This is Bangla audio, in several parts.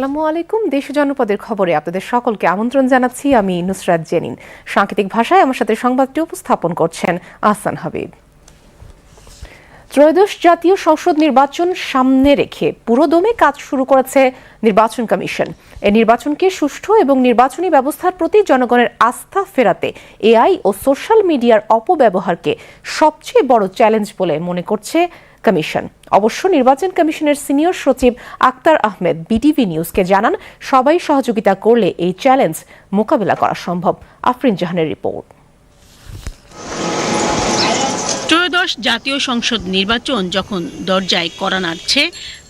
আসসালামু আলাইকুম। দেশ জনপদের খবরে আপনাদের সকলকে আমন্ত্রণ জানাচ্ছি আমি নুসরাত জেনিন। সাংকেতিক ভাষায় আমার সাথে সংবাদটি উপস্থাপন করছেন আহসান হাবিব। ত্রয়োদশ জাতীয় সংসদ নির্বাচন সামনে রেখে পুরোদমে কাজ শুরু করেছে নির্বাচন কমিশন। এই নির্বাচনকে সুষ্ঠু এবং নির্বাচনী ব্যবস্থার প্রতি জনগণের আস্থা ফেরাতে এআই ও সোশ্যাল মিডিয়ার অপব্যবহারকে সবচেয়ে বড় চ্যালেঞ্জ বলে মনে করছে কমিশন। অবশ্য নির্বাচন কমিশনের সিনিয়র সচিব আক্তার আহমেদ বিটিভি নিউজকে জানান সবাই সহযোগিতা করলে এই চ্যালেঞ্জ মোকাবিলা করা সম্ভব। আফরিন জাহানের রিপোর্ট। ত্রয়োদশ জাতীয় সংসদ নির্বাচন যখন দরজায় করা নাড়ছে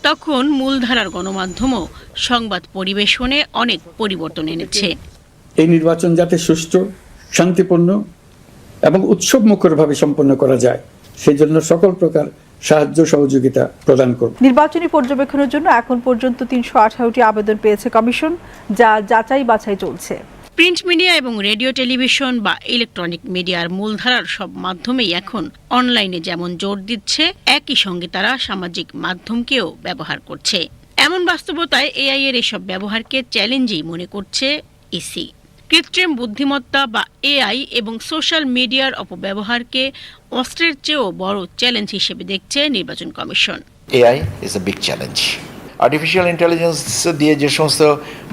তখন মূলধারার গণমাধ্যমও সংবাদ পরিবেশনে অনেক পরিবর্তন এনেছে। এই নির্বাচন যাতে সুষ্ঠু শান্তিপূর্ণ এবং উৎসব মুখরভাবে সম্পন্ন করা যায় সেই জন্য সকল প্রকার সাহায্য সহযোগিতা প্রদান করব। নির্বাচনী পর্যবেক্ষণের জন্য এখন পর্যন্ত তিনশো আঠারোটি আবেদন পেয়েছে কমিশন যা যাচাই বাছাই চলছে। প্রিন্ট মিডিয়া এবং রেডিও টেলিভিশন বা ইলেকট্রনিক মিডিয়ার মূলধারার সব মাধ্যমেই এখন অনলাইনে যেমন জোর দিচ্ছে একই সঙ্গে তারা সামাজিক মাধ্যমকেও ব্যবহার করছে। এমন বাস্তবতায় এআই এর এসব ব্যবহারকে চ্যালেঞ্জই মনে করছে ইসি। কৃত্রিম বুদ্ধিমত্তা বা এআই এবং সোশ্যাল মিডিয়ার অপব্যবহারকে অস্ত্রের চেয়েও বড় চ্যালেঞ্জ হিসেবে দেখছে নির্বাচন commission. AI is a big challenge artificial intelligence দিয়ে যে সমস্ত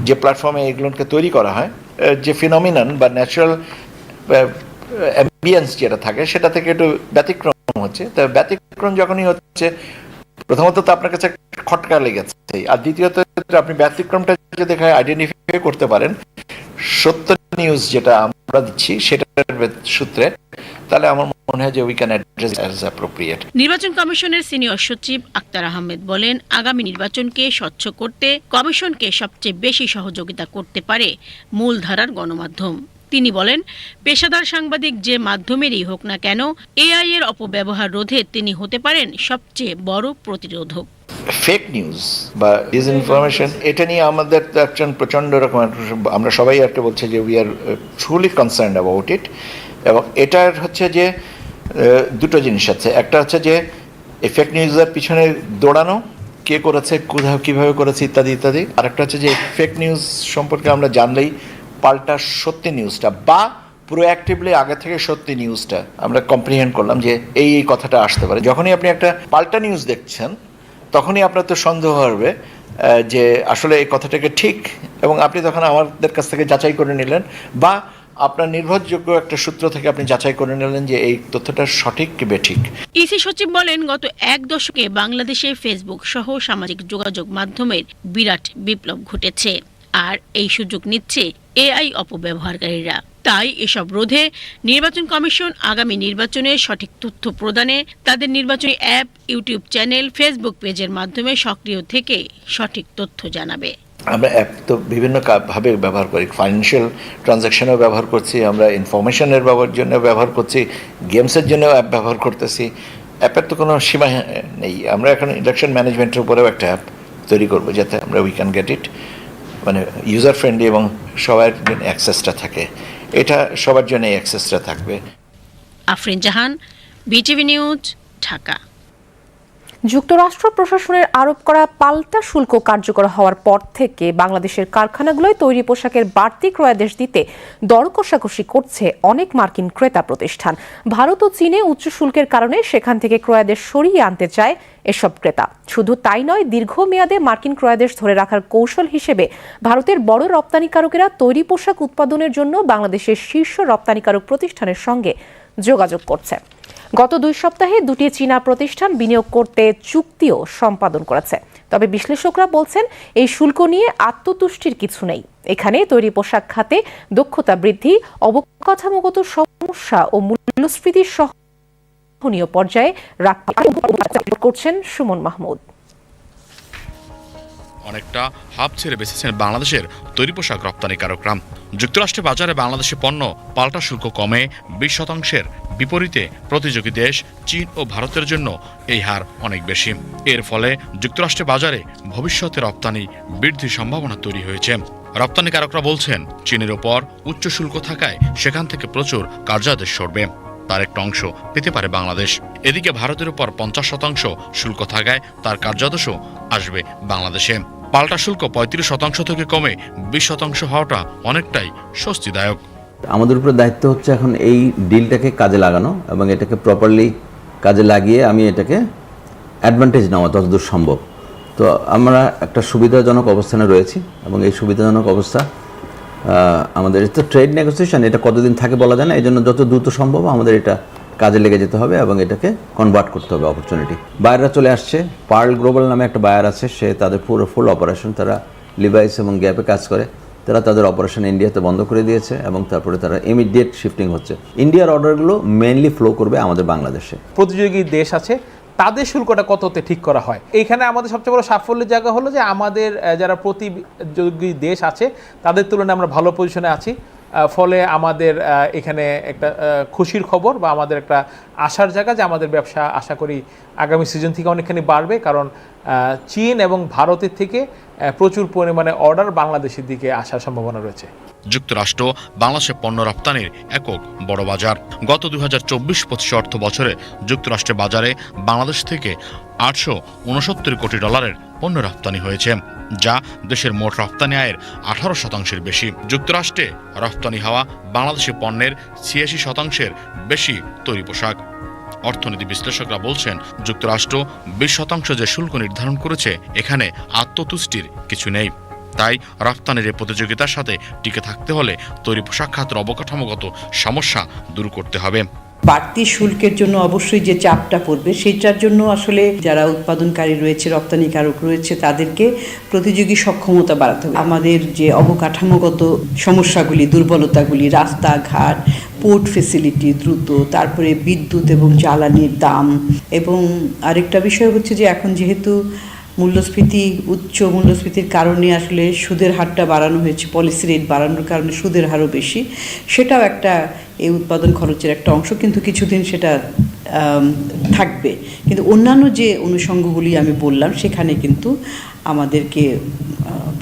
যে প্ল্যাটফর্মে এগুলোকে তৈরি করা হয় যে ফিনোমিনান বা ন্যাচারাল অ্যাম্বিয়েন্স যেটা থাকে, সেটা থেকে একটু ব্যতিক্রম হচ্ছে। তো ব্যতিক্রম যখনই হচ্ছে, প্রথমত তো আপনার কাছে খটকা লেগেছে। আর দ্বিতীয়ত, আপনি ব্যতিক্রমটা যদি আইডেন্টিফাই করতে পারেন সত্য নিউজ যেটা আমরা দিচ্ছি, সেটার সূত্রে, তাহলে আমার মনে হয় যে we can address as appropriate নির্বাচন কমিশনের সিনিয়র সচিব আক্তার আহমেদ বলেন, আগামী নির্বাচনকে স্বচ্ছ করতে কমিশনকে সবচেয়ে বেশি সহযোগিতা করতে পারে মূলধারার গণমাধ্যম। তিনি বলেন, পেশাদার সাংবাদিক যে মাধ্যমেরই হোক না কেন, এআই এর অপব্যবহার রোধে তিনি হতে পারেন সবচেয়ে বড় প্রতিরোধক। ফেক নিউজ বা ডিসইনফরমেশন এটা নিয়ে আমাদের তো একজন প্রচণ্ড রকম আমরা সবাই আর কি বলছে যে we are truly concern about it এবং এটার হচ্ছে যে দুটো জিনিস আছে। একটা হচ্ছে যে, এই ফেক নিউজের পিছনে দৌড়ানো, কে করেছে কোথাও কীভাবে করেছে ইত্যাদি ইত্যাদি। আরেকটা হচ্ছে যে ফেক নিউজ সম্পর্কে আমরা জানলেই পাল্টা সত্যি নিউজটা বা প্রোঅ্যাক্টিভলি আগে থেকে সত্যি নিউজটা আমরা কম্প্রিহেন্ড করলাম যে এই এই কথাটা আসতে পারে। যখনই আপনি একটা পাল্টা নিউজ দেখছেন তখনই আপনার তো সন্দেহ হবে যে আসলে এই কথাটাকে ঠিক এবং আপনি তখন আমাদের কাছ থেকে যাচাই করে নিলেন বা আপনার নির্ভরযোগ্য একটা সূত্র থেকে আপনি যাচাই করে নিলেন যে এই তথ্যটা সঠিক কি বেঠিক ইসি সচিব বলেন, গত এক দশকে বাংলাদেশে ফেসবুক সহ সামাজিক যোগাযোগ মাধ্যমের বিরাট বিপ্লব ঘটেছে। আর এই সুযোগ নিচ্ছে এআই অপব্যবহারকারীরা। তাই এসব রোধে নির্বাচন কমিশন আগামী নির্বাচনে সঠিক তথ্য প্রদানে তাদের নির্বাচনী অ্যাপ, ইউটিউব চ্যানেল, ফেসবুক পেজের মাধ্যমে সক্রিয় থেকে সঠিক তথ্য জানাবে। আমরা অ্যাপ তো বিভিন্ন ভাবে ব্যবহার করি। ফাইন্যান্সিয়াল ট্রানজ্যাকশনেও ব্যবহার করছি, আমরা ইনফরমেশনের ব্যবহার জন্য ব্যবহার করছি গেমসের জন্য অ্যাপ ব্যবহার করতেছি। অ্যাপের তো কোনো সীমা নেই। আমরা এখন ইলেকশন ম্যানেজমেন্টের উপরেও একটা অ্যাপ তৈরি করব, যাতে আমরা উই ক্যান গেট ইট মানে ইউজার ফ্রেন্ডলি এবং সবার অ্যাক্সেসটা থাকে। এটা সবার জন্য অ্যাক্সেসটা থাকবে। Afrin Jahan BTV news Dhaka. যুক্তরাষ্ট্র প্রশাসনের আরোপ করা পাল্টা শুল্ক কার্যকর হওয়ার পর থেকে বাংলাদেশের কারখানাগুলোয় তৈরি পোশাকের বাড়তি ক্রয়াদেশ দিতে দর কষাকষি করছে অনেক মার্কিন ক্রেতা প্রতিষ্ঠান। ভারত ও চীনে উচ্চ শুল্কের কারণে সেখান থেকে ক্রয়াদেশ সরিয়ে আনতে চায় এসব ক্রেতা। শুধু তাই নয়, দীর্ঘমেয়াদে মার্কিন ক্রয়াদেশ ধরে রাখার কৌশল হিসেবে ভারতের বড় রপ্তানিকারকেরা তৈরি পোশাক উৎপাদনের জন্য বাংলাদেশের শীর্ষ রপ্তানিকারক প্রতিষ্ঠানের সঙ্গে যোগাযোগ করছে। গত দুই সপ্তাহে দুটি চীনা প্রতিষ্ঠান বিনিয়োগ করতে চুক্তিও সম্পাদন করেছে। তবে বিশ্লেষকরা বলছেন, এই শুল্ক নিয়ে আত্মতুষ্টির কিছু নেই। এখানে তৈরি পোশাক খাতে দক্ষতা বৃদ্ধি, অবকাঠামোগত সমস্যা ও মূল্যস্ফীতির সহনীয় পর্যায়ে রাখতে করছেন সুমন মাহমুদ। অনেকটা হাব ছেড়ে বেঁচেছেন বাংলাদেশের তৈরি পোশাক রপ্তানিকারকরা যুক্তরাষ্ট্রের বাজারে বাংলাদেশি পণ্য পাল্টা শুল্ক কমে বিশ শতাংশের বিপরীতে প্রতিযোগী দেশ, চীন ও ভারতের জন্য এই হার অনেক বেশি। এর ফলে যুক্তরাষ্ট্রের বাজারে ভবিষ্যতে রপ্তানি বৃদ্ধির সম্ভাবনা তৈরি হয়েছে। রপ্তানিকারকরা বলছেন, চীনের ওপর উচ্চ শুল্ক থাকায় সেখান থেকে প্রচুর কার্যাদেশ সরবে। তার একটা অংশ পেতে পারে বাংলাদেশ। এদিকে ভারতের উপর পঞ্চাশ শতাংশ শুল্ক থাকায় তার কার্যাদেশ আসবে বাংলাদেশে। পাল্টা শুল্ক পঁয়ত্রিশ শতাংশ থেকে কমে বিশ শতাংশ হওয়াটা অনেকটাই স্বস্তিদায়ক। আমাদের উপরে দায়িত্ব হচ্ছে এখন এই ডিলটাকে কাজে লাগানো এবং এটাকে প্রপারলি কাজে লাগিয়ে আমি এটাকে অ্যাডভান্টেজ নেওয়া যতদূর সম্ভব। তো আমরা একটা সুবিধাজনক অবস্থানে রয়েছি এবং এই সুবিধাজনক অবস্থা আমাদের তো ট্রেড নেগোসিয়েশন এটা কতদিন থাকে বলা যায় না, এই জন্য যত দ্রুত সম্ভব আমাদের এটা কাজে লেগে যেতে হবে এবং এটাকে কনভার্ট করতে হবে অপরচুনিটি বায়াররা চলে আসছে পার্ল গ্লোবাল নামে একটা বায়ার আছে, সে তাদের পুরো ফুল অপারেশন তারা লিভাইস এবং গ্যাপে কাজ করে। তারা তাদের অপারেশন ইন্ডিয়াতে বন্ধ করে দিয়েছে এবং তারপরে তারা ইমিডিয়েট শিফটিং হচ্ছে। ইন্ডিয়ার অর্ডারগুলো মেইনলি ফ্লো করবে আমাদের বাংলাদেশে। প্রতিযোগী দেশ আছে তাদের শুল্কটা কততে ঠিক করা হয়? এইখানে আমাদের সবচেয়ে বড় সাফল্যের জায়গা হলো যে আমাদের যারা প্রতিযোগী দেশ আছে, তাদের তুলনায় আমরা ভালো পজিশনে আছি। ফলে আমাদের এখানে একটা খুশির খবর বা আমাদের একটা আশার জায়গা যে আমাদের ব্যবসা আশা করি আগামী সিজন থেকে অনেকখানি বাড়বে। কারণ চীন এবং ভারতের থেকে প্রচুর পরিমাণে অর্ডার বাংলাদেশের দিকে আসার সম্ভাবনা রয়েছে। যুক্তরাষ্ট্র বাংলাদেশে পণ্য রপ্তানির একক বড় বাজার। গত দুই হাজার চব্বিশ পঁচিশ অর্থ বছরে যুক্তরাষ্ট্রের বাজারে বাংলাদেশ থেকে আটশো উনসত্তর কোটি ডলারের পণ্য রপ্তানি হয়েছে, যা দেশের মোট রপ্তানি আয়ের আঠারো শতাংশের বেশি। যুক্তরাষ্ট্রে রপ্তানি হওয়া বাংলাদেশি পণ্যের ছিয়াশি শতাংশের বেশি তৈরি পোশাক। অর্থনীতি বিশ্লেষকরা বলছেন, যুক্তরাষ্ট্র বিশ শতাংশ যে শুল্ক নির্ধারণ করেছে, এখানে আত্মতুষ্টির কিছু নেই। তাই রপ্তানির প্রতিযোগিতার সাথে টিকে থাকতে হলে তৈরি পোশাক খাতের অবকাঠামোগত সমস্যা দূর করতে হবে। বাড়তি শুল্কের জন্য অবশ্যই যে চাপটা পড়বে, সেটার জন্য আসলে যারা উৎপাদনকারী রয়েছে, রপ্তানিকারক রয়েছে, তাদেরকে প্রতিযোগী সক্ষমতা বাড়াতে হবে। আমাদের যে অবকাঠামোগত সমস্যাগুলি, দুর্বলতাগুলি, রাস্তাঘাট, পোর্ট ফেসিলিটি দ্রুত, তারপরে বিদ্যুৎ এবং জ্বালানির দাম, এবং আরেকটা বিষয় হচ্ছে যে এখন যেহেতু মূল্যস্ফীতি, উচ্চ মূল্যস্ফীতির কারণে আসলে সুদের হারটা বাড়ানো হয়েছে পলিসি রেট বাড়ানোর কারণে সুদের হারও বেশি। সেটাও একটা এই উৎপাদন খরচের একটা অংশ, কিন্তু কিছুদিন সেটা থাকবে। কিন্তু অন্যান্য যে অনুষঙ্গগুলি আমি বললাম, সেখানে কিন্তু আমাদেরকে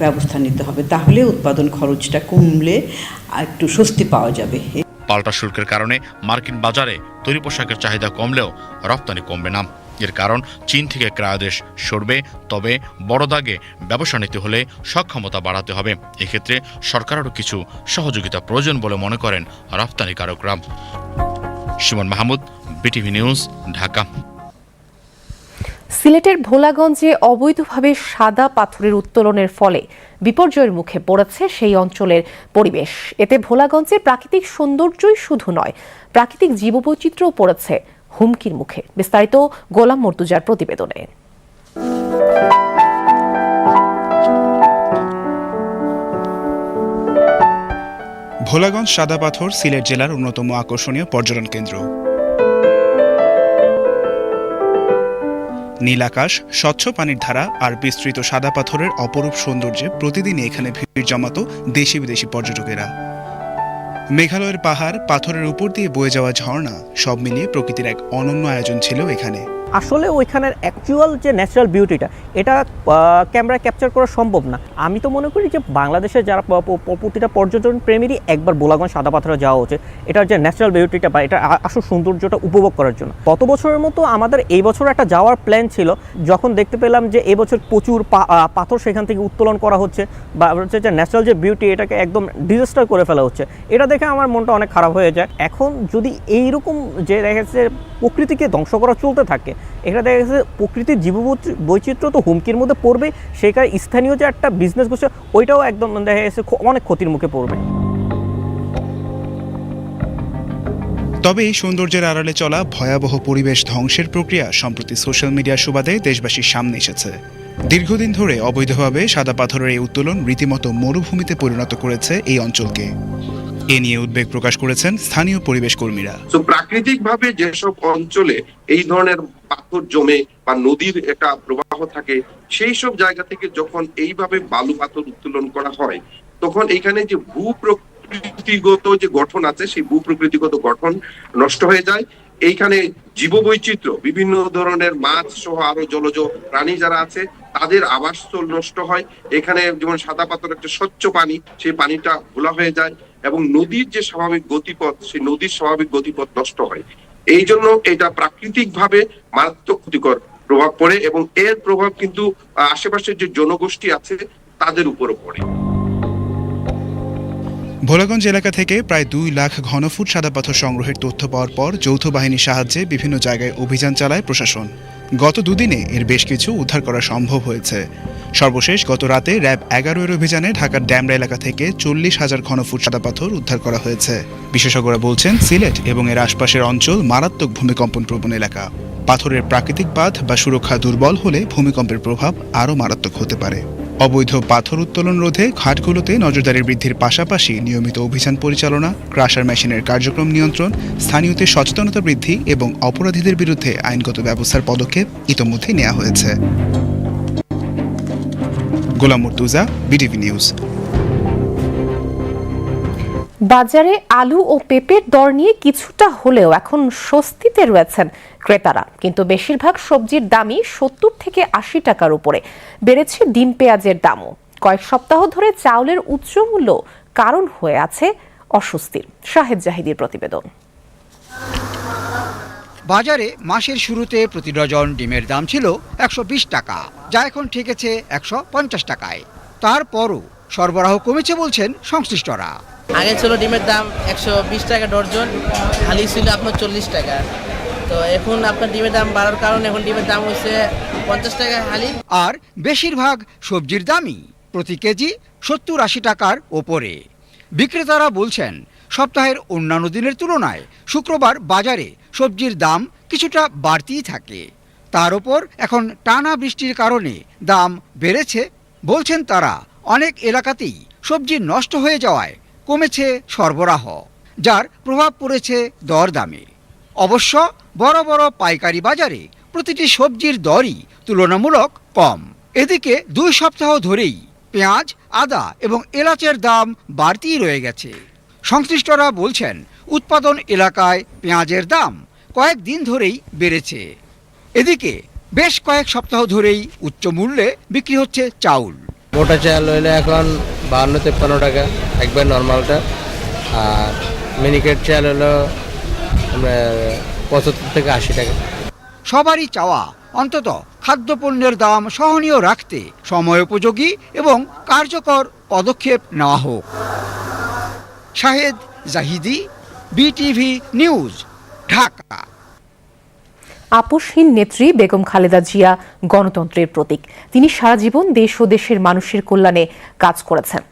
ব্যবস্থা নিতে হবে। তাহলে উৎপাদন খরচটা কমলে একটু স্বস্তি পাওয়া যাবে। পাল্টা শুল্কের কারণে মার্কিন বাজারে তৈরি পোশাকের চাহিদা কমলেও রপ্তানি কমবে না। এর কারণ চীন থেকে ক্রয়াদেশ সরবে, তবে বড় দাগে ব্যবসা নিতে হলে সক্ষমতা বাড়াতে হবে। এক্ষেত্রে সরকারেরও কিছু সহযোগিতা প্রয়োজন বলে মনে করেন রপ্তানিকারকরা সুমন মাহমুদ, বিটিভি নিউজ, ঢাকা। সিলেটের ভোলাগঞ্জে অবৈধভাবে সাদা পাথরের উত্তোলনের ফলে বিপর্যয়ের মুখে পড়েছে সেই অঞ্চলের পরিবেশ। এতে ভোলাগঞ্জের প্রাকৃতিক সৌন্দর্যই শুধু নয়, প্রাকৃতিক জীববৈচিত্র্যও পড়েছে হুমকির মুখে। বিস্তারিত গোলাম মর্তুজার প্রতিবেদনে। ভোলাগঞ্জ সাদা পাথর সিলেট জেলার অন্যতম আকর্ষণীয় পর্যটন কেন্দ্র। নীল আকাশ, স্বচ্ছ পানির ধারা আর বিস্তৃত সাদা পাথরের অপরূপ সৌন্দর্যে প্রতিদিন এখানে ভিড় জমাতো দেশি বিদেশি পর্যটকেরা। মেঘালয়ের পাহাড়, পাথরের উপর দিয়ে বয়ে যাওয়া ঝর্ণা, সব মিলিয়ে প্রকৃতির এক অনন্য আয়োজন ছিল এখানে। আসলে ওইখানের অ্যাকচুয়াল যে ন্যাচারাল বিউটিটা এটা ক্যামেরায় ক্যাপচার করা সম্ভব না। আমি তো মনে করি যে বাংলাদেশের যারা প্রতিটা পর্যটন প্রেমীরই একবার বোলাগঞ্জ সাদা পাথরে যাওয়া উচিত। এটার যে ন্যাচারাল বিউটিটা বা এটা আসল সৌন্দর্যটা উপভোগ করার জন্য। গত বছরের মতো আমাদের এই বছর একটা যাওয়ার প্ল্যান ছিল, যখন দেখতে পেলাম যে এবছর প্রচুর পাথর সেখান থেকে উত্তোলন করা হচ্ছে বা হচ্ছে যে ন্যাচারাল যে বিউটি এটাকে একদম ডিজাস্টার করে ফেলা হচ্ছে। এটা দেখে আমার মনটা অনেক খারাপ হয়ে যায়। এখন যদি এইরকম যে দেখা যাচ্ছে প্রকৃতিকে ধ্বংস করা চলতে থাকে এখানে দেখা যাচ্ছে প্রকৃতির জীব বৈচিত্র্য তো হুমকির মধ্যে পড়বে সেখানে স্থানীয় যে একটা বিজনেস বসে, ওইটাও একদম দেখা যাচ্ছে অনেক ক্ষতির মুখে পড়বে। তবে এই সৌন্দর্যের আড়ালে চলা ভয়াবহ পরিবেশ ধ্বংসের প্রক্রিয়া সম্প্রতি সোশ্যাল মিডিয়ার সুবাদে দেশবাসীর সামনে এসেছে। দীর্ঘদিন ধরে অবৈধভাবে সাদা পাথরের এই উত্তোলন রীতিমতো মরুভূমিতে পরিণত করেছে এই অঞ্চলকে। এ নিয়ে উদ্বেগ প্রকাশ করেছেন স্থানীয় পরিবেশ কর্মীরা। তো প্রাকৃতিক ভাবে যেসব অঞ্চলে এই ধরনের পাথর জমে বা নদীর একটা প্রবাহ থাকে, সেই সব জায়গা থেকে যখন এইভাবে বালু পাথর উত্তোলন করা হয়, তখন এখানে যে ভূ প্রকৃতিগত যে গঠন আছে, সেই ভূ প্রকৃতিগত গঠন নষ্ট হয়ে যায়। এইখানে জীববৈচিত্র্য, বিভিন্ন ধরনের মাছ সহ আরও জলজ প্রাণী যারা আছে, তাদের আবাসস্থল নষ্ট হয়। এখানে যেমন সাদা পাথর, একটা স্বচ্ছ পানি, সেই পানিটা ঘোলা হয়ে যায়। এবং নদীর যে স্বাভাবিক গতিপথ, সেই নদীর স্বাভাবিক গতিপথ নষ্ট হয়। এই জন্য এটা প্রাকৃতিক ভাবে মারাত্মক ক্ষতিকর প্রভাব পড়ে এবং এর প্রভাব কিন্তু আশেপাশের যে জনগোষ্ঠী আছে, তাদের উপরও পড়ে। ভোলাগঞ্জ এলাকা থেকে প্রায় দুই লাখ ঘনফুট সাদা পাথর সংগ্রহের তথ্য পাওয়ার পর যৌথ বাহিনীর সাহায্যে বিভিন্ন জায়গায় অভিযান চালায় প্রশাসন। গত দুদিনে এর বেশ কিছু উদ্ধার করা সম্ভব হয়েছে। সর্বশেষ গত রাতে র্যাব এগারো এর অভিযানে ঢাকার ড্যামরা এলাকা থেকে চল্লিশ হাজার ঘনফুট সাদা পাথর উদ্ধার করা হয়েছে। বিশেষজ্ঞরা বলছেন, সিলেট এবং এর আশপাশের অঞ্চল মারাত্মক ভূমিকম্পন প্রবণ এলাকা। পাথরের প্রাকৃতিক বাঁধ বা সুরক্ষা দুর্বল হলে ভূমিকম্পের প্রভাব আরও মারাত্মক হতে পারে। অবৈধ পাথর উত্তোলন রোধে ঘাটগুলোতে নজরদারি বৃদ্ধির পাশাপাশি নিয়মিত অভিযান পরিচালনা, ক্রাশার মেশিনের কার্যক্রম নিয়ন্ত্রণ, স্থানীয়তে সচেতনতা বৃদ্ধি এবং অপরাধীদের বিরুদ্ধে আইনগত ব্যবস্থার পদক্ষেপ ইতোমধ্যেই নেওয়া হয়েছে। Golam Murtuza BTV news. বাজারে আলু ও পেঁপের দর নিয়ে কিছুটা হলেও এখন স্বস্তিতে রয়েছেন ক্রেতারা। কিন্তু বেশিরভাগ সবজির দামই সত্তর থেকে আশি টাকার উপরে। বেড়েছে ডিম পেঁয়াজের দামও। কয়েক সপ্তাহ ধরে চাউলের উচ্চ মূল্য কারণ হয়ে আছে অস্বস্তির। শাহেদ জাহিদির প্রতিবেদন। বাজারে মাসের শুরুতে প্রতি ডজন ডিমের দাম ছিল একশো বিশ টাকা, যা এখন ঠেকেছে একশো পঞ্চাশ টাকায়। তারপরও সরবরাহ কমেছে বলছেন সংশ্লিষ্টরা। আগে ছিল ডিমের দাম একশো বিশ টাকা ডর্জন, হালি ছিল আপনার চল্লিশ টাকা। তো এখন আপনার ডিমের দাম বাড়ার কারণে এখন ডিমের দাম হচ্ছে পঞ্চাশ টাকা হালি। আর বেশিরভাগ সবজির দামই প্রতি কেজি সত্তর আশি টাকার ওপরে। বিক্রেতারা বলছেন, সপ্তাহের অন্যান্য দিনের তুলনায় শুক্রবার বাজারে সবজির দাম কিছুটা বাড়তিই থাকে। তার ওপর এখন টানা বৃষ্টির কারণে দাম বেড়েছে বলছেন তারা। অনেক এলাকাতেই সবজি নষ্ট হয়ে যাওয়ায় কমেছে সরবরাহ, যার প্রভাব পড়েছে দরদামে। অবশ্য বড় বড় পাইকারি বাজারে প্রতিটি সবজির দরই তুলনামূলক কম। এদিকে দুই সপ্তাহ ধরেই পেঁয়াজ, আদা এবং এলাচের দাম বাড়তিই রয়ে গেছে। সংশ্লিষ্টরা বলছেন, উৎপাদন এলাকায় পেঁয়াজের দাম কয়েকদিন ধরেই বেড়েছে। এদিকে বেশ কয়েক সপ্তাহ ধরেই উচ্চ মূল্যে বিক্রি হচ্ছে চাউল। মোটা চাল হইলে এখন বাহান্ন, তেপ্পান্ন টাকা, একবার নর্মালটা। আর মিনিকেট চাল হলো পঁচাত্তর থেকে আশি টাকা। সবারই চাওয়া, অন্তত খাদ্যপণ্যের দাম সহনীয় রাখতে সময়োপযোগী এবং কার্যকর পদক্ষেপ নেওয়া হোক। Shahed Jahidi, BTV news, Dhaka. আপোষহীন নেত্রী বেগম খালেদা জিয়া গণতন্ত্রের প্রতীক। তিনি সারা জীবন দেশ ও দেশের মানুষের কল্যাণে কাজ করেছেন।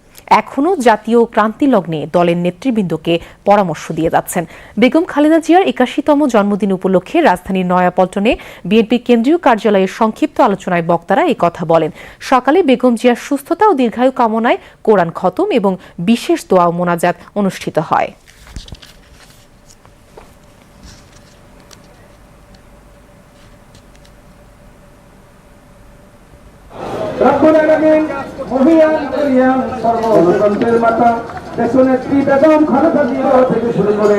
এখনও জাতীয় ক্রান্তি লগ্নে দলের নেতৃবৃন্দকে পরামর্শ দিয়ে যাচ্ছেন। বেগম খালেদা জিয়ার একাশিতম জন্মদিন উপলক্ষে রাজধানীর নয়াপল্টনে বিএনপি কেন্দ্রীয় কার্যালয়ের সংক্ষিপ্ত আলোচনায় বক্তারা এই কথা বলেন। সকালে বেগম জিয়ার সুস্থতা ও দীর্ঘায়ু কামনায় কোরআন খতম এবং বিশেষ দোয়া ও মোনাজাত অনুষ্ঠিত হয়। রব্বুল আলামিন মহিয়ান করিয়ান সর্বগণতন্ত্রের মাতা দেশনেত্রী বেগম খালেদা জিয়া থেকে শুরু করে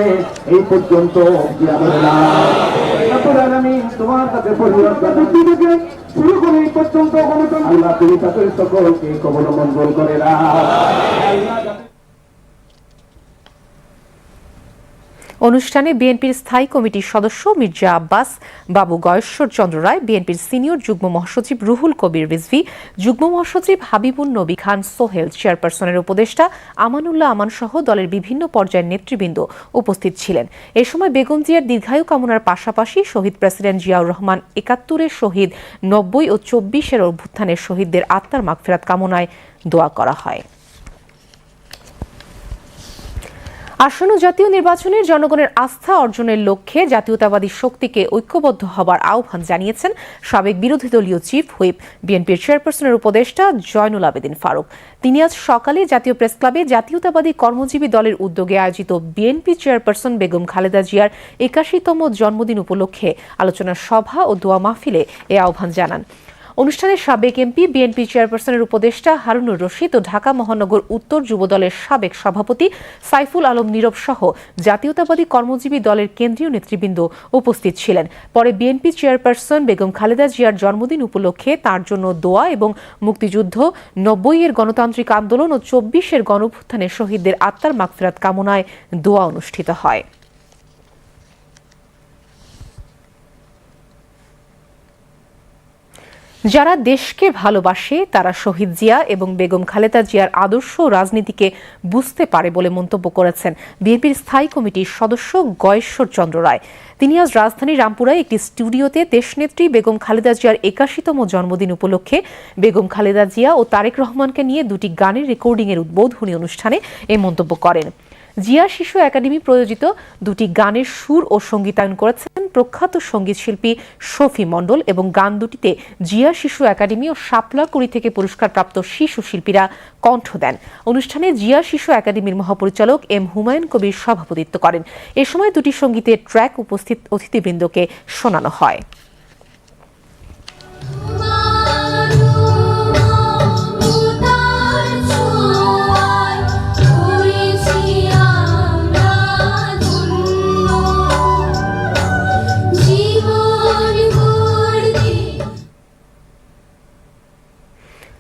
এই পর্যন্ত রব্বুল আলামিন তোমার কাছে ফরিয়াদ জানাচ্ছি থেকে শুরু করে এই পর্যন্ত গণতন্ত্র। আল্লাহ তুমি তাদের সকলকে কবল মঙ্গল করে না অনুষ্ঠানে বিএনপির স্থায়ী কমিটির সদস্য মির্জা আব্বাস, বাবু গয়েশ্বর চন্দ্র রায়, বিএনপির সিনিয়র যুগ্ম মহাসচিব রুহুল কবির রিজভি, যুগ্ম মহাসচিব হাবিবুন নবী খান সোহেল, চেয়ারপারসনের উপদেষ্টা আমানুল্লাহ আমান সহ দলের বিভিন্ন পর্যায়ের নেতৃবৃন্দ উপস্থিত ছিলেন। এ সময় বেগম জিয়ার দীর্ঘায়ু কামনার পাশাপাশি শহীদ প্রেসিডেন্ট জিয়াউর রহমান একাত্তরের শহীদ, নব্বই ও চব্বিশের অভ্যুত্থানের শহীদদের আত্মার মাগফেরাত কামনায় দোয়া করা হয়। আসন্ন জাতীয় নির্বাচনের জনগণের আস্থা অর্জনের লক্ষ্যে জাতীয়তাবাদী শক্তিকে ঐক্যবদ্ধ হবার আহ্বান জানিয়েছেন সাবেক বিরোধী দলীয় চিফ হুইপ, বিএনপির চেয়ারপারসনের উপদেষ্টা জয়নুল আবেদিন ফারুক। তিনি আজ সকালে জাতীয় প্রেস ক্লাবে জাতীয়তাবাদী কর্মজীবী দলের উদ্যোগে আয়োজিত বিএনপি চেয়ারপারসন বেগম খালেদা জিয়ার একাশিতম জন্মদিন উপলক্ষে আলোচনা সভা ও দোয়া মাহফিলে এ আহ্বান জানান। অনুষ্ঠানে সাবেক এমপি, বিএনপি চেয়ারপারসনের উপদেষ্টা হারুনুর রশিদ ও ঢাকা মহানগর উত্তর যুবদলের সাবেক সভাপতি সাইফুল আলম নীরব সহ জাতীয়তাবাদী কর্মজীবী দলের কেন্দ্রীয় নেতৃবৃন্দ উপস্থিত ছিলেন। পরে বিএনপি চেয়ারপারসন বেগম খালেদা জিয়ার জন্মদিন উপলক্ষে তার জন্য দোয়া এবং মুক্তিযুদ্ধ নব্বই এর গণতান্ত্রিক আন্দোলন ও চব্বিশের গণভ্যুত্থানের শহীদদের আত্মার মাগফিরাত কামনায় দোয়া অনুষ্ঠিত হয়। যারা দেশকে ভালোবাসে, তারা শহীদ জিয়া এবং বেগম খালেদা জিয়ার আদর্শ রাজনীতিকে বুঝতে পারে বলে মন্তব্য করেছেন বিএনপির স্থায়ী কমিটির সদস্য গয়েশ্বর চন্দ্র রায়। তিনি আজ রাজধানীর রামপুরায় একটি স্টুডিওতে দেশনেত্রী বেগম খালেদা জিয়ার একাশিতম জন্মদিন উপলক্ষে বেগম খালেদা জিয়া ও তারেক রহমানকে নিয়ে দুটি গানের রেকর্ডিংয়ের উদ্বোধনী অনুষ্ঠানে এই মন্তব্য করেন। জিয়া শিশু একাডেমি প্রয়োজিত দুটি গানের সুর ও সঙ্গীতায়ন করেছেন প্রখ্যাত সংগীত শিল্পী শফি মণ্ডল এবং গান দুটিতে জিয়া শিশু একাডেমি ও শাপলা কুড়ি থেকে পুরস্কারপ্রাপ্ত শিশু শিল্পীরা কণ্ঠ দেন। অনুষ্ঠানে জিয়া শিশু একাডেমির মহাপরিচালক এম হুমায়ুন কবির সভাপতিত্ব করেন। এ সময় দুটি সঙ্গীতের ট্র্যাক উপস্থিত অতিথিবৃন্দকে শোনানো হয়।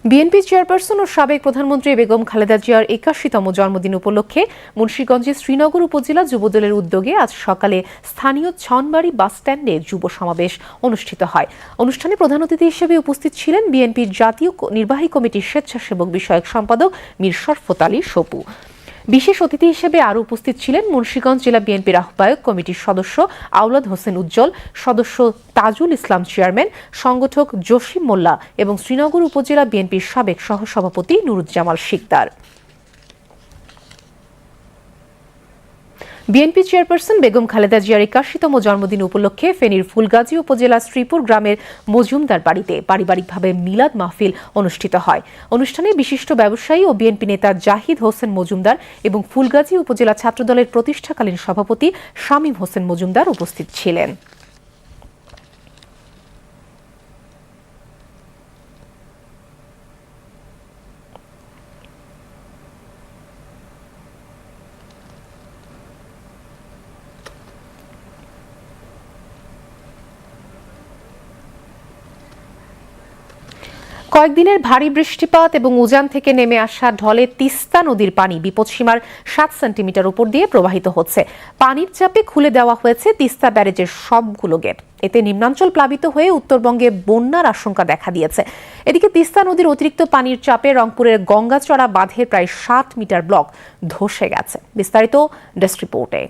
বিএনপি চেয়ারপারসন ও সাবেক প্রধানমন্ত্রী বেগম খালেদা জিয়ার একাশিতম জন্মদিন উপলক্ষে মুন্সীগঞ্জের শ্রীনগর উপজেলা যুবদলের উদ্যোগে আজ সকালে স্থানীয় ছনবাড়ি বাস স্ট্যান্ডে যুব সমাবেশ অনুষ্ঠিত হয়। অনুষ্ঠানে প্রধান অতিথি হিসেবে উপস্থিত ছিলেন বিএনপির জাতীয় নির্বাহী কমিটির স্বেচ্ছাসেবক বিষয়ক সম্পাদক মীর শরফত আলী সপু। বিশেষ অতিথি হিসেবে আরও উপস্থিত ছিলেন মুন্সীগঞ্জ জেলা বিএনপির আহ্বায়ক কমিটির সদস্য আউলাদ হোসেন উজ্জ্বল, সদস্য তাজুল ইসলাম চেয়ারম্যান, সংগঠক জসিম মোল্লা এবং শ্রীনগর উপজেলা বিএনপির সাবেক সহসভাপতি নুরুজ্জামাল শিকদার। বিএনপি চেয়ারপারসন বেগম খালেদা জিয়ার একাশিতম জন্মদিন উপলক্ষে ফেনীর ফুলগাজী উপজেলা শ্রীপুর গ্রামের মজুমদার বাড়িতে পারিবারিকভাবে মিলাদ মাহফিল অনুষ্ঠিত হয়। অনুষ্ঠানে বিশিষ্ট ব্যবসায়ী ও বিএনপি নেতা জাহিদ হোসেন মজুমদার এবং ফুলগাজী উপজেলা ছাত্রদলের প্রতিষ্ঠাকালীন সভাপতি শামীম হোসেন মজুমদার উপস্থিত ছিলেন। কয়েকদিনের ভারী বৃষ্টিপাত এবং উজান থেকে নেমে আসা ঢলে তিস্তা নদীর পানি বিপদসীমার সাত সেন্টিমিটার উপর দিয়ে প্রবাহিত হচ্ছে। পানির চাপে খুলে দেওয়া হয়েছে তিস্তা ব্যারেজের সবগুলো গেট। এতে নিম্নাঞ্চল প্লাবিত হয়ে উত্তরবঙ্গে বন্যার আশঙ্কা দেখা দিয়েছে। এদিকে তিস্তা নদীর অতিরিক্ত পানির চাপে রংপুরের গঙ্গাচড়া বাঁধের প্রায় সাত মিটার ব্লক ধসে গেছে। বিস্তারিত ডেস্ক রিপোর্টে।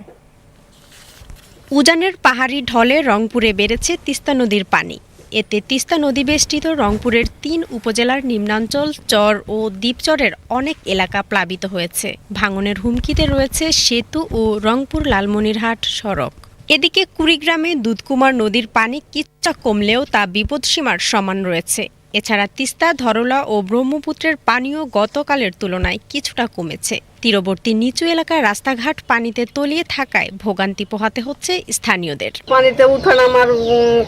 উজানের পাহাড়ি ঢলে রংপুরে বেড়েছে তিস্তা নদীর পানি। এতে তিস্তা নদী বেষ্টিত রংপুরের তিন উপজেলার নিম্নাঞ্চল, চর ও দ্বীপচরের অনেক এলাকা প্লাবিত হয়েছে। ভাঙনের হুমকিতে রয়েছে সেতু ও রংপুর লালমনিরহাট সড়ক। এদিকে কুড়িগ্রামে দুধকুমার নদীর পানি কিচ্ছা কমলেও তা বিপদসীমার সমান রয়েছে। এছাড়া তিস্তা ধরলা ও ব্রহ্মপুত্রের পানিও গতকালের তুলনায় কিছুটা কমেছে। তীরবর্তী নিচু এলাকার রাস্তাঘাট পানিতে তলিয়ে থাকায় ভোগান্তি পোহাতে হচ্ছে স্থানীয়দের। পানিতে উঠান আমার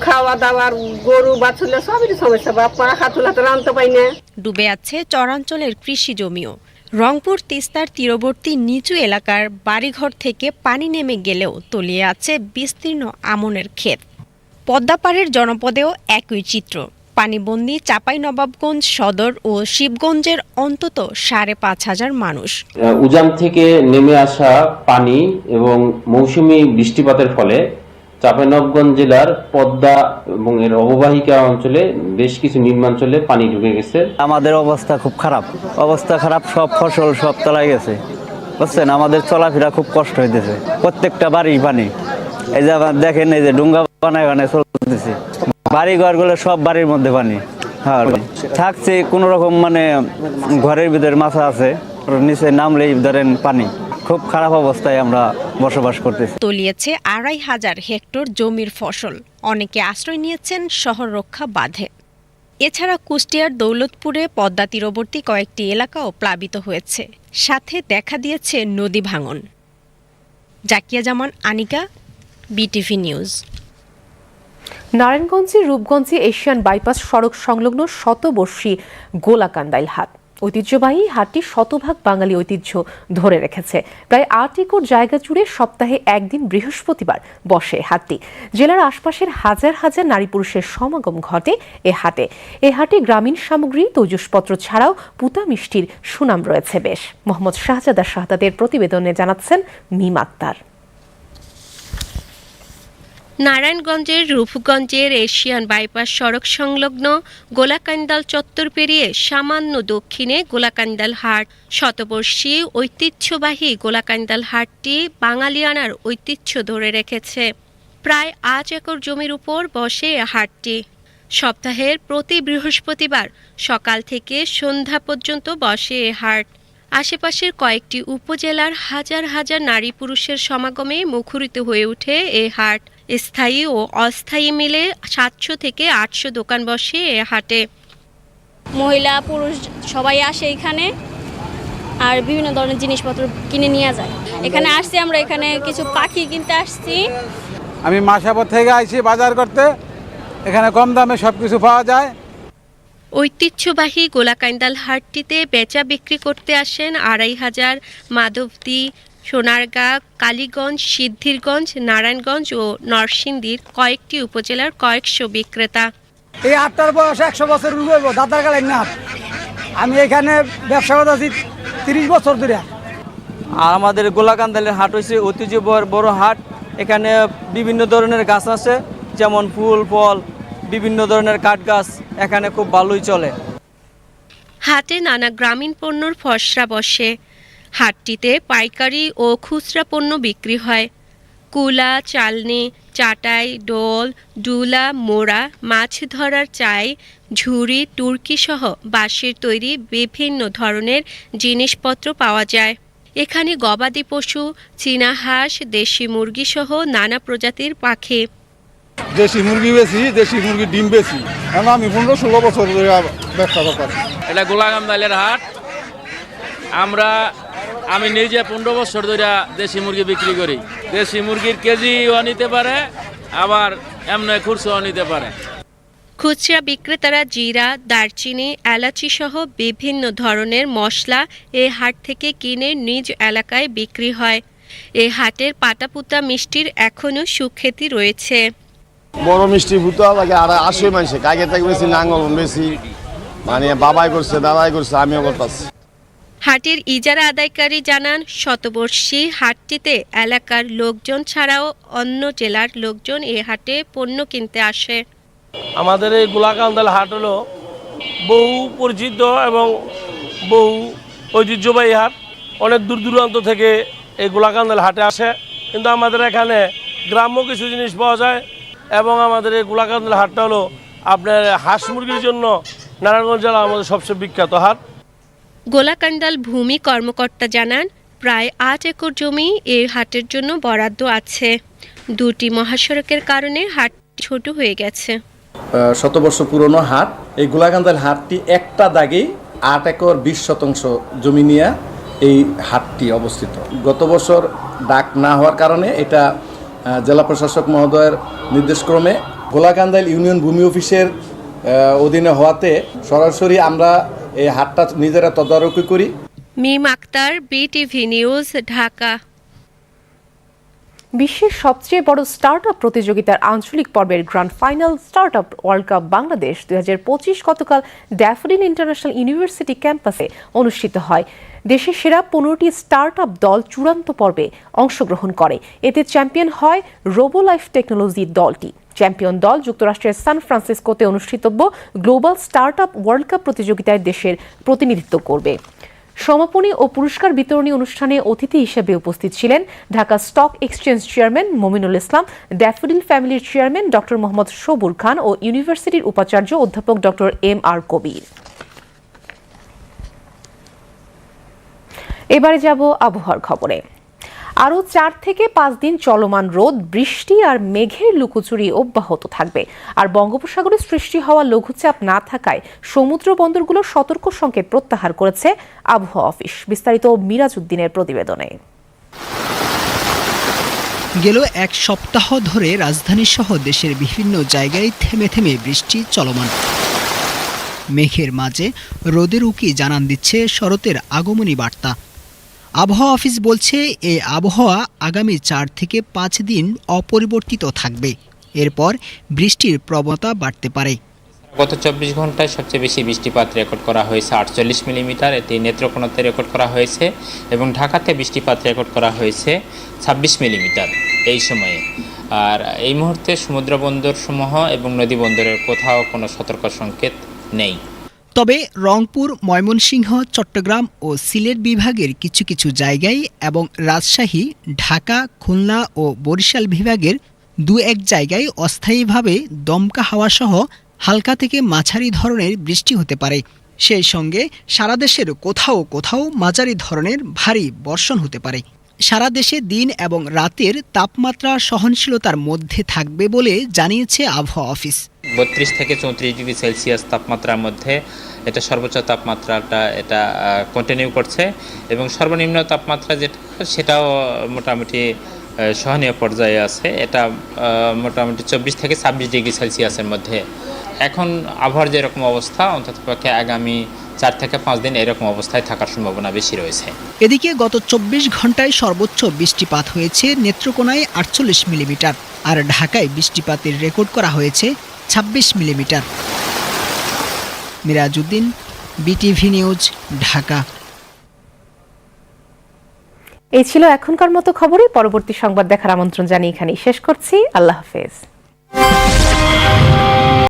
খাওয়া দাওয়ার গরু বাছুরলে সবই সমস্যা। বা পাখা তুলা তো রানতে পাই না। ডুবে আছে চরাঞ্চলের কৃষি জমিও। রংপুর তিস্তার তীরবর্তী নিচু এলাকার বাড়িঘর থেকে পানি নেমে গেলেও তলিয়ে আছে বিস্তীর্ণ আমনের ক্ষেত। পদ্মাপাড়ের জনপদেও একই চিত্র। পানিবন্দি চাপাই নবাবগঞ্জ সদর ও শিবগঞ্জের অন্তত সাড়ে পাঁচ হাজার মানুষ। উজান থেকে নেমে আসা পানি এবং মৌসুমি বৃষ্টিপাতের ফলে চাঁপাইনবাবগঞ্জ জেলার পদ্মা এবং এর অববাহিকা অঞ্চলে বেশ কিছু নিম্নাঞ্চলে পানি ঢুকে গেছে। আমাদের অবস্থা খুব খারাপ। অবস্থা খারাপ সব ফসল সব তলায় গেছে। বুঝছেন? আমাদের চলাফেরা খুব কষ্ট হইতেছে। প্রত্যেকটা বাড়ি পানি। এই যে আবার দেখেন এই যে ডুঙ্গা বানায় বানায় চলতেছে। বাড়ি ঘরগুলো সব বাড়ির মধ্যে পানি। হ্যাঁ থাকছে কোন রকম মানে ঘরের ভিতরে মাছা আছে, নিচে নামলেই ধরেন পানি। খুব খারাপ অবস্থায় আমরা বসবাস করতেছি। তলিয়েছে আড়াই হাজার হেক্টর জমির ফসল। অনেকে আশ্রয় নিয়েছেন শহর রক্ষা বাঁধে। এছাড়া কুষ্টিয়ার দৌলতপুরে পদ্মা তীরবর্তী কয়েকটি এলাকাও প্লাবিত হয়েছে। সাথে দেখা দিয়েছে নদী ভাঙন। Zakia Zaman, Anika, BTV news. নারায়ণগঞ্জের রূপগঞ্জে এশিয়ান বাইপাস সড়ক সংলগ্ন শতবর্ষী গোলাকান্দাইল হাট। ঐতিহ্যবাহী হাটটি শতভাগ বাঙালি ঐতিহ্য ধরে রেখেছে। প্রায় আট একর জায়গা জুড়ে সপ্তাহে একদিন বৃহস্পতিবার বসে হাটটি। জেলার আশপাশের হাজার হাজার নারী পুরুষের সমাগম ঘটে এ হাটে। এ হাটে গ্রামীণ সামগ্রী, তৈজসপত্র ছাড়াও পুতা মিষ্টির সুনাম রয়েছে বেশ। মোহাম্মদ শাহজাদা শাহদাদের প্রতিবেদনে জানাচ্ছেন মিম আক্তার। নারায়ণগঞ্জের রূপগঞ্জের এশিয়ান বাইপাস সড়ক সংলগ্ন গোলাকান্দাল চত্বর পেরিয়ে সামান্য দক্ষিণে গোলাকান্দাল হাট। শতবর্ষী ঐতিহ্যবাহী গোলাকান্দাল হাটটি বাঙালিয়ানার ঐতিহ্য ধরে রেখেছে। প্রায় আট একর জমির উপর বসে হাটটি। সপ্তাহের প্রতি বৃহস্পতিবার সকাল থেকে সন্ধ্যা পর্যন্ত বসে এ হাট। আশেপাশের কয়েকটি উপজেলার হাজার হাজার নারী পুরুষের সমাগমে মুখরিত হয়ে ওঠে এ হাট। স্থায়ী ও অস্থায়ী মিলে সাতশো থেকে আটশো দোকান বসে এ হাটে। মহিলা পুরুষ সবাই আসে এখানে আর বিভিন্ন ধরনের জিনিসপত্র কিনে নিয়ে যায়। এখানে আসছি আমরা এখানে কিছু পাখি কিনতে আসছি। আমি মাসাবর থেকে আইছি বাজার করতে। এখানে কম দামে সব কিছু পাওয়া যায়। ঐতিহ্যবাহী গোলাকান্দাল হাটটিতে বেচা বিক্রি করতে আসেন আড়াই হাজার মাধবদী সোনারগাঁ কালীগঞ্জ সিদ্ধিরগঞ্জ নারায়ণগঞ্জ ও নরসিংদীর কয়েকটি উপজেলার কয়েকশো বিক্রেতা। এই আটটার বয়স একশো বছর রুব দাদার কালের না। আমি এখানে ব্যবসা করতে আছি তিরিশ বছর ধরে। আর আমাদের গোলাকান্দালের হাট হয়েছে ঐতিহ্য বড়- বড় হাট। এখানে বিভিন্ন ধরনের গাছ আছে যেমন ফুল ফল বিভিন্ন ধরনের কাঠ গাছ এখানে খুব ভালোই চলে। হাটে নানা গ্রামীণ পণ্যর ফসরা বসে। হাটটিতে পাইকারি ও খুচরা পণ্য বিক্রি হয়। কুলা চালনি চাটাই ডোল ডুলা মোড়া মাছ ধরার চাই ঝুড়ি তুর্কি সহ বাঁশের তৈরি বিভিন্ন ধরনের জিনিসপত্র পাওয়া যায়। এখানে গবাদি পশু চীনা হাঁস দেশি মুরগি সহ নানা প্রজাতির পাখি। দেশি মুরগি বেশি দেশি মুরগি ডিম বেশি। আমি পনেরো ষোলো বছর ধরে ব্যবসা করতেছি। এটা গোলাগামদালের হাট। আমরা আমি নিজে পনেরো বছর ধরে দেশি মুরগি বিক্রি করি। দেশি মুরগির কেজিও নিতে পারে আবার এমনি খুরসাও নিতে পারে। খুচরা বিক্রেতারা জিরা দারচিনি এলাচি সহ বিভিন্ন ধরনের মশলা এ হাট থেকে কিনে নিজ এলাকায় বিক্রি হয়। এ হাটের পাতাপুতা মিষ্টির এখনও সুখ্যাতি রয়েছে। বড় মিষ্টি ভুতো লাগে আর আসে মানুষে কাকে থেকে বেশি নাঙ্গল বেশি। মানে বাবাই করছে দাদাই করছে আমিও করতেছি। হাটের ইজারা আদায়কারী জানান, শতবর্ষী হাটটিতে এলাকার লোকজন ছাড়াও অন্য জেলার লোকজন এ হাটে পণ্য কিনতে আসে। আমাদের এই গোলাকান্দাল হাট হলো বহু পরিচিত এবং বহু ঐতিহ্যবাহী হাট। অনেক দূর দূরান্ত থেকে এই গোলাকান্দাল হাটে আসে। কিন্তু আমাদের এখানে গ্রাম্য কিছু জিনিস পাওয়া যায় এবং আমাদের এই গোলাকান্দাল হাটটা হলো আপনার হাঁস মুরগির জন্য নারায়ণগঞ্জ জেলা আমাদের সবচেয়ে বিখ্যাত হাট। গোলাকান্দাল ভূমি কর্মকর্তা জানান, প্রায় আট একর জমি এই হাটের জন্য বরাদ্দ আছে। দুটি মহাসড়কের কারণে হাট ছোট হয়ে গেছে। শতবর্ষ পুরনো হাট। এই গোলাকান্দাল হাটটি একটা দাগেই আট একর বিশ শতাংশ জমি নিয়ে এই হাটটি অবস্থিত। গত বছর ডাক না হওয়ার কারণে এটা জেলা প্রশাসক মহোদয়ের নির্দেশক্রমে গোলাকান্দাল ইউনিয়ন ভূমি অফিসের অধীনে হওয়াতে সরাসরি আমরা এই হাটটা নিজেরা তদারকি করি। Mim Akter BTV news Dhaka. বিশ্বের সবচেয়ে বড় স্টার্ট আপ প্রতিযোগিতার আঞ্চলিক পর্বের grand final startup world cup Bangladesh দুই হাজার পঁচিশ গতকাল ড্যাফোডিন ইন্টারন্যাশনাল ইউনিভার্সিটি ক্যাম্পাসে অনুষ্ঠিত হয়। দেশের সেরা পনেরোটি স্টার্ট আপ দল চূড়ান্ত পর্বে অংশগ্রহণ করে। এতে চ্যাম্পিয়ন হয় রোবো লাইফ টেকনোলজি দলটি। চ্যাম্পিয়ন দল যুক্তরাষ্ট্রের সান ফ্রান্সিসকোতে অনুষ্ঠিতব্য global start up world cup প্রতিযোগিতায় দেশের প্রতিনিধিত্ব করবে। সমাপনী ও পুরস্কার বিতরণী অনুষ্ঠানে অতিথি হিসেবে উপস্থিত ছিলেন Dhaka stock exchange chairman Mominul Islam, Daffodil ফ্যামিলির চেয়ারম্যান ডক্টর মোহাম্মদ সবুর খান ও ইউনিভার্সিটির উপাচার্য অধ্যাপক ডক্টর এম আর কবির। এবারে যাব আবহাওয়ার খবরে। আরও চার থেকে পাঁচ দিন চলমান রোদ, বৃষ্টি আর মেঘের লুকোচুরি অব্যাহত থাকবে। আর বঙ্গোপসাগরে সৃষ্টি হওয়া লঘুচাপ না থাকায় সমুদ্র বন্দরগুলো সতর্ক সংকেত প্রত্যাহার করেছে আবহাওয়া অফিস। বিস্তারিত মিরাজ উদ্দিনের প্রতিবেদনে। গেল এক সপ্তাহ ধরে রাজধানী সহ দেশের বিভিন্ন জায়গায় থেমে থেমে বৃষ্টি চলমান। মেঘের মাঝে রোদের উকি জানান দিচ্ছে শরতের আগমনী বার্তা। আবহাওয়া অফিস বলছে এই আবহাওয়া আগামী চার থেকে পাঁচ দিন অপরিবর্তিত থাকবে। এরপর বৃষ্টির প্রবণতা বাড়তে পারে। গত চব্বিশ ঘন্টায় সবচেয়ে বেশি বৃষ্টিপাত রেকর্ড করা হয়েছে আটচল্লিশ মিলিমিটার। এতে নেত্রকোনাতে রেকর্ড করা হয়েছে এবং ঢাকাতে বৃষ্টিপাত রেকর্ড করা হয়েছে ছাব্বিশ মিলিমিটার এই সময়ে। আর এই মুহূর্তে সমুদ্র বন্দর সমূহ এবং নদী বন্দরের কোথাও কোনো সতর্ক সংকেত নেই। তবে রংপুর, ময়মনসিংহ, চট্টগ্রাম ও সিলেট বিভাগের কিছু কিছু জায়গায় এবং রাজশাহী, ঢাকা, খুলনা ও বরিশাল বিভাগের দু এক জায়গায় অস্থায়ীভাবে দমকা হাওয়া সহ হালকা থেকে মাঝারি ধরনের বৃষ্টি হতে পারে। সেই সঙ্গে সারা দেশের কোথাও কোথাও মাঝারি ধরনের ভারী বর্ষণ হতে পারে। সারা দেশে দিন এবং রাতের তাপমাত্রা সহনশীলতার মধ্যে থাকবে বলে জানিয়েছে আবহাওয়া অফিস। বত্রিশ থেকে চৌত্রিশ ডিগ্রি সেলসিয়াস তাপমাত্রার মধ্যে এটা সর্বোচ্চ তাপমাত্রাটা এটা কন্টিনিউ করছে এবং সর্বনিম্ন তাপমাত্রা যেটা সেটাও মোটামুটি সহনীয় পর্যায়ে আছে। এটা মোটামুটি চব্বিশ থেকে ছাব্বিশ ডিগ্রি সেলসিয়াসের মধ্যে। এখন আবহাওয়ার যেরকম অবস্থা, অন্ততপক্ষে আগামী চার থেকে পাঁচ দিন এরকম অবস্থায় থাকার সম্ভাবনা বেশি রয়েছে। এদিকে গত চব্বিশ ঘন্টায় সর্বোচ্চ বৃষ্টিপাত হয়েছে নেত্রকোনায় আটচল্লিশ মিলিমিটার, আর ঢাকায় বৃষ্টিপাতের রেকর্ড করা হয়েছে ছাব্বিশ millimetre. Mirajuddin, BTV news, Dhaka. এই ছিল এখনকার মতো খবরে পরবর্তী সংবাদ দেখার আমন্ত্রণ জানিয়ে এখানেই শেষ করছি। আল্লাহ হাফেজ।